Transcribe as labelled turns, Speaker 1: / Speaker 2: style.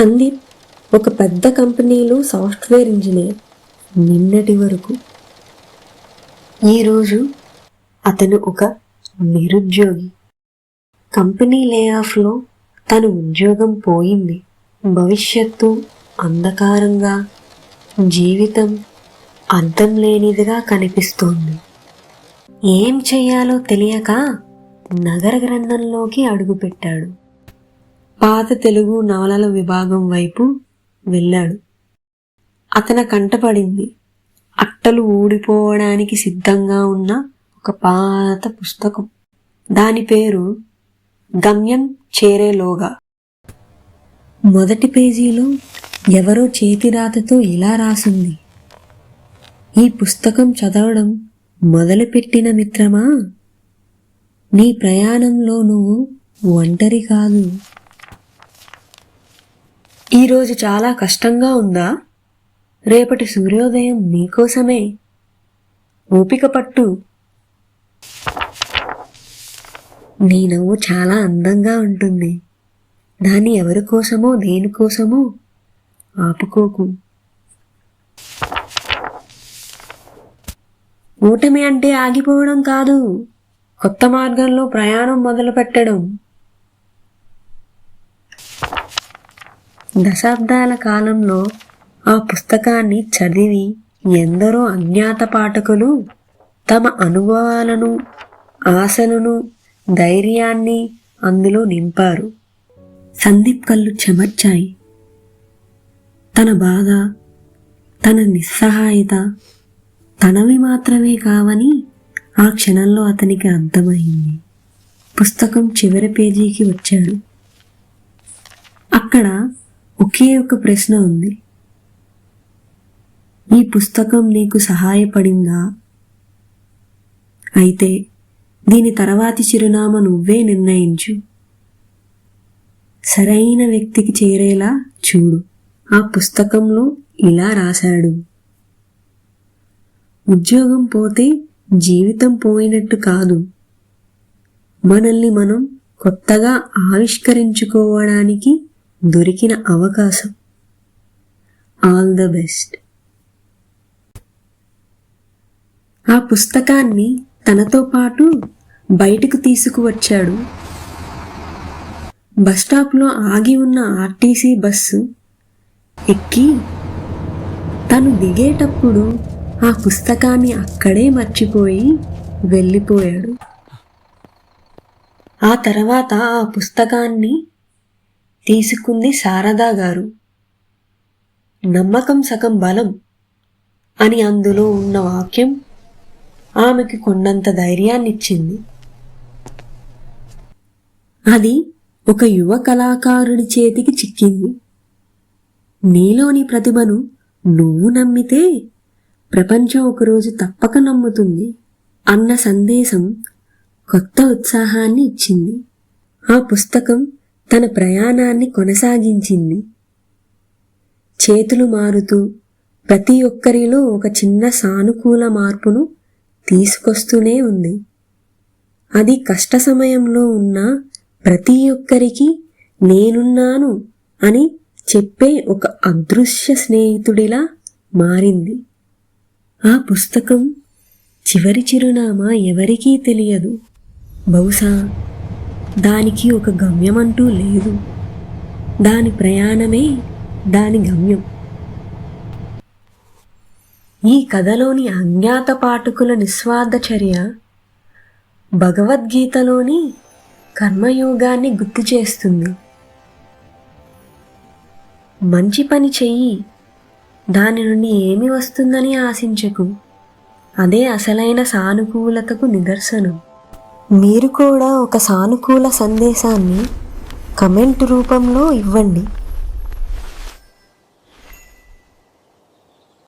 Speaker 1: సందీప్ ఒక పెద్ద కంపెనీలో సాఫ్ట్వేర్ ఇంజనీర్. నిన్నటి వరకు. ఈరోజు అతను ఒక నిరుద్యోగి. కంపెనీ లేఆఫ్లో తన ఉద్యోగం పోయింది. భవిష్యత్తు అంధకారంగా జీవితం అర్థం లేనిదిగా కనిపిస్తోంది. ఏం చేయాలో తెలియక నగర గ్రంథంలోకి అడుగుపెట్టాడు. పాత తెలుగు నవలల విభాగం వైపు వెళ్ళాడు. అతన కంటపడింది అట్టలు ఊడిపోవడానికి సిద్ధంగా ఉన్న ఒక పాత పుస్తకం. దాని పేరు గమ్యం చేరేలోగా మొదటి పేజీలో ఎవరో చేతిరాతతో ఇలా రాసింది. ఈ పుస్తకం చదవడం మొదలుపెట్టిన మిత్రమా? నీ ప్రయాణంలో నువ్వు ఒంటరి కాదు. ఈరోజు చాలా కష్టంగా ఉందా? రేపటి సూర్యోదయం నీకోసమే ఓపిక పట్టు. నీ నవ్వు చాలా అందంగా ఉంటుంది. దాన్ని ఎవరి కోసమో దేనికోసమో ఆపుకోకు. ఓటమి అంటే ఆగిపోవడం కాదు. కొత్త మార్గంలో ప్రయాణం మొదలు దశాబ్దాల కాలంలో ఆ పుస్తకాన్ని చదివి ఎందరో అజ్ఞాత పాఠకులు తమ అనుభవాలను ఆశలను ధైర్యాన్ని అందులో నింపారు. సందీప్ కళ్ళు చెమర్చాయి. తన బాధ తన నిస్సహాయత తనవి మాత్రమే కావని ఆ క్షణంలో అతనికి అర్థమైంది. పుస్తకం చివరి పేజీకి వచ్చాడు అక్కడ ఒకే ఒక ప్రశ్న ఉంది. ఈ పుస్తకం నీకు సహాయపడిందా? అయితే దీని తర్వాతి చిరునామా నువ్వే నిర్ణయించు. సరైన వ్యక్తికి చేరేలా చూడు. ఆ పుస్తకంలో ఇలా రాశాడు. ఉద్యోగం పోతే జీవితం పోయినట్టు కాదు. మనల్ని మనం కొత్తగా ఆవిష్కరించుకోవడానికి దొరికిన అవకాశం. ఆల్ ద బెస్ట్ ఆ పుస్తకాన్ని తనతో పాటు బయటకు తీసుకువచ్చాడు. బస్టాప్లో ఆగి ఉన్న ఆర్టీసీ బస్సు ఎక్కి తను దిగేటప్పుడు ఆ పుస్తకాన్ని అక్కడే మర్చిపోయి వెళ్ళిపోయాడు. ఆ తర్వాత ఆ పుస్తకాన్ని తీసుకుంది శారదా గారు. నమ్మకం సగం బలం అని అందులో ఉన్న వాక్యం ఆమెకి కొండంత ధైర్యాన్నిచ్చింది. అది ఒక యువ కళాకారుడి చేతికి చిక్కింది. నీలోని ప్రతిభను నువ్వు నమ్మితే ప్రపంచం ఒకరోజు తప్పక నమ్ముతుంది అన్న సందేశం కొత్త ఉత్సాహాన్ని ఇచ్చింది. ఆ పుస్తకం తన ప్రయాణాన్ని కొనసాగించింది. చేతులు మారుతూ ప్రతి ఒక్కరిలో ఒక చిన్న సానుకూల మార్పును తీసుకొస్తూనే ఉంది. అది కష్ట సమయంలో ఉన్న ప్రతి ఒక్కరికి నేనున్నాను అని చెప్పే ఒక అదృశ్య స్నేహితుడిలా మారింది. ఆ పుస్తకం చివరి చిరునామా ఎవరికీ తెలియదు. బహుశా దానికి ఒక గమ్యం అంటూ లేదు. దాని ప్రయాణమే దాని గమ్యం. ఈ కథలోని అజ్ఞాత పాఠకుల నిస్వార్థ చర్య భగవద్గీతలోని కర్మయోగాన్ని గుర్తు చేస్తుంది. మంచి పని చెయ్యి దాని నుండి ఏమి వస్తుందని ఆశించకు. అదే అసలైన సానుకూలతకు నిదర్శనం. మీరు కూడా ఒక సానుకూల సందేశాన్ని కమెంట్ రూపంలో ఇవ్వండి.